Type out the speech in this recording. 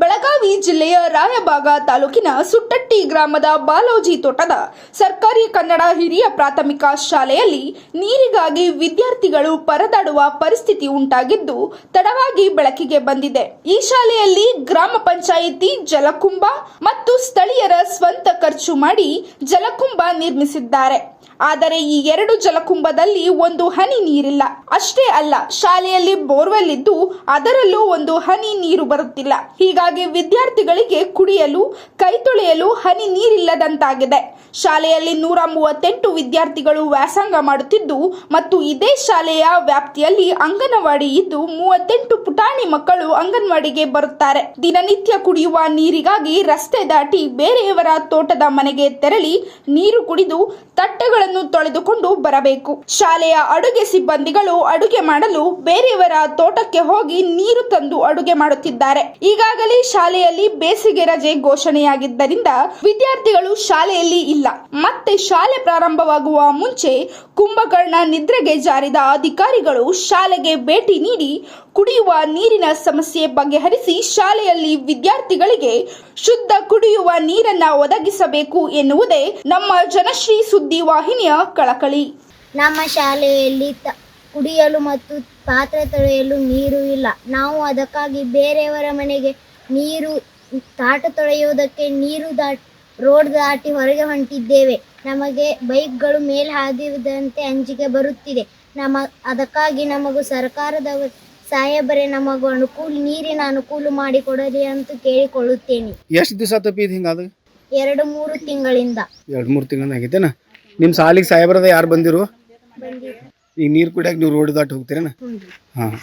ಬೆಳಗಾವಿ ಜಿಲ್ಲೆಯ ರಾಯಬಾಗ ತಾಲೂಕಿನ ಸುಟ್ಟಟ್ಟಿ ಗ್ರಾಮದ ಬಾಲೋಜಿ ತೋಟದ ಸರ್ಕಾರಿ ಕನ್ನಡ ಹಿರಿಯ ಪ್ರಾಥಮಿಕ ಶಾಲೆಯಲ್ಲಿ ನೀರಿಗಾಗಿ ವಿದ್ಯಾರ್ಥಿಗಳು ಪರದಾಡುವ ಪರಿಸ್ಥಿತಿ ಉಂಟಾಗಿದ್ದು, ತಡವಾಗಿ ಬೆಳಕಿಗೆ ಬಂದಿದೆ. ಈ ಶಾಲೆಯಲ್ಲಿ ಗ್ರಾಮ ಪಂಚಾಯಿತಿ ಜಲಕುಂಭ ಮತ್ತು ಸ್ಥಳೀಯರ ಸ್ವಂತ ಖರ್ಚು ಮಾಡಿ ಜಲಕುಂಭ ನಿರ್ಮಿಸಿದ್ದಾರೆ. ಆದರೆ ಈ ಎರಡು ಜಲಕುಂಭದಲ್ಲಿ ಒಂದು ಹನಿ ನೀರಿಲ್ಲ. ಅಷ್ಟೇ ಅಲ್ಲ, ಶಾಲೆಯಲ್ಲಿ ಬೋರ್ವೆಲ್ ಇದ್ದು ಅದರಲ್ಲೂ ಒಂದು ಹನಿ ನೀರು ಬರುತ್ತಿಲ್ಲ. ಹೀಗಾಗಿ ವಿದ್ಯಾರ್ಥಿಗಳಿಗೆ ಕುಡಿಯಲು, ಕೈ ತೊಳೆಯಲು ಹನಿ ನೀರಿಲ್ಲದಂತಾಗಿದೆ. ಶಾಲೆಯಲ್ಲಿ ನೂರ ಮೂವತ್ತೆಂಟು ವಿದ್ಯಾರ್ಥಿಗಳು ವ್ಯಾಸಂಗ ಮಾಡುತ್ತಿದ್ದು ಮತ್ತು ಇದೇ ಶಾಲೆಯ ವ್ಯಾಪ್ತಿಯಲ್ಲಿ ಅಂಗನವಾಡಿ ಇದ್ದು ಮೂವತ್ತೆಂಟು ಪುಟಾಣಿ ಮಕ್ಕಳು ಅಂಗನವಾಡಿಗೆ ಬರುತ್ತಾರೆ. ದಿನನಿತ್ಯ ಕುಡಿಯುವ ನೀರಿಗಾಗಿ ರಸ್ತೆ ದಾಟಿ ಬೇರೆಯವರ ತೋಟದ ಮನೆಗೆ ತೆರಳಿ ನೀರು ಕುಡಿದು ತಟ್ಟೆಗಳನ್ನು ತೊಳೆದುಕೊಂಡು ಬರಬೇಕು. ಶಾಲೆಯ ಅಡುಗೆ ಸಿಬ್ಬಂದಿಗಳು ಅಡುಗೆ ಮಾಡಲು ಬೇರೆಯವರ ತೋಟಕ್ಕೆ ಹೋಗಿ ನೀರು ತಂದು ಅಡುಗೆ ಮಾಡುತ್ತಿದ್ದಾರೆ. ಈಗಾಗಲೇ ಶಾಲೆಯಲ್ಲಿ ಬೇಸಿಗೆ ರಜೆ ಘೋಷಣೆಯಾಗಿದ್ದರಿಂದ ವಿದ್ಯಾರ್ಥಿಗಳು ಶಾಲೆಯಲ್ಲಿ ಇಲ್ಲ. ಮತ್ತೆ ಶಾಲೆ ಪ್ರಾರಂಭವಾಗುವ ಮುಂಚೆ ಕುಂಭಕರ್ಣ ನಿದ್ರೆಗೆ ಜಾರಿದ ಅಧಿಕಾರಿಗಳು ಶಾಲೆಗೆ ಭೇಟಿ ನೀಡಿ ಕುಡಿಯುವ ನೀರಿನ ಸಮಸ್ಯೆ ಬಗೆಹರಿಸಿ ಶಾಲೆಯಲ್ಲಿ ವಿದ್ಯಾರ್ಥಿಗಳಿಗೆ ಶುದ್ಧ ಕುಡಿಯುವ ನೀರನ್ನ ಒದಗಿಸಬೇಕು ಎನ್ನುವುದೇ ನಮ್ಮ ಜನಶ್ರೀ ಸುದ್ದಿ ವಾಹಿನಿಯ ಕಳಕಳಿ. ನಮ್ಮ ಶಾಲೆಯಲ್ಲಿ ಕುಡಿಯಲು ಮತ್ತು ಪಾತ್ರೆ ತೊಳೆಯಲು ನೀರು ಇಲ್ಲ. ನಾವು ಅದಕ್ಕಾಗಿ ಬೇರೆಯವರ ಮನೆಗೆ ನೀರು, ತಾಟ ತೊಳೆಯುವುದಕ್ಕೆ ನೀರು ದಾಟ್ ರೋಡ್ ದಾಟಿ ಹೊರಗೆ ಹೊಂಟಿದ್ದೇವೆ. ನಮಗೆ ಬೈಕ್ಗಳು ಮೇಲ್ ಹಾದಿದಂತೆ ಅಂಜಿಕೆ ಬರುತ್ತಿದೆ. ನಮ್ಮ ಅದಕ್ಕಾಗಿ ನಮಗೂ ಸರ್ಕಾರದವರು ಸಾಹೇಬರೇ ನಮಗೂ ಅನುಕೂಲ ನೀರಿನ ಅನುಕೂಲ ಮಾಡಿಕೊಡಲಿ ಅಂತ ಕೇಳಿಕೊಳ್ಳುತ್ತೇನೆ. ಎಷ್ಟು ದಿವಸ ತಪ್ಪಿದ ಇದು ಹಿಂಗಾದ ಎರಡು ಮೂರು ತಿಂಗಳಿಂದ. ಎರಡು ಮೂರು ತಿಂಗಳ ಆಗೈತೇನ ನಿಮ್ಮ ಸಾಲಿಗೆ ಸಾಹೇಬ್ರದ ಯಾರು ಬಂದಿರು? ಈಗ ನೀರು ಕುಡಿಯಾಕ ನೀವು ರೋಡ್ ದಾಟಿ ಹೋಗ್ತೀರೇನ? ಹಾಂ.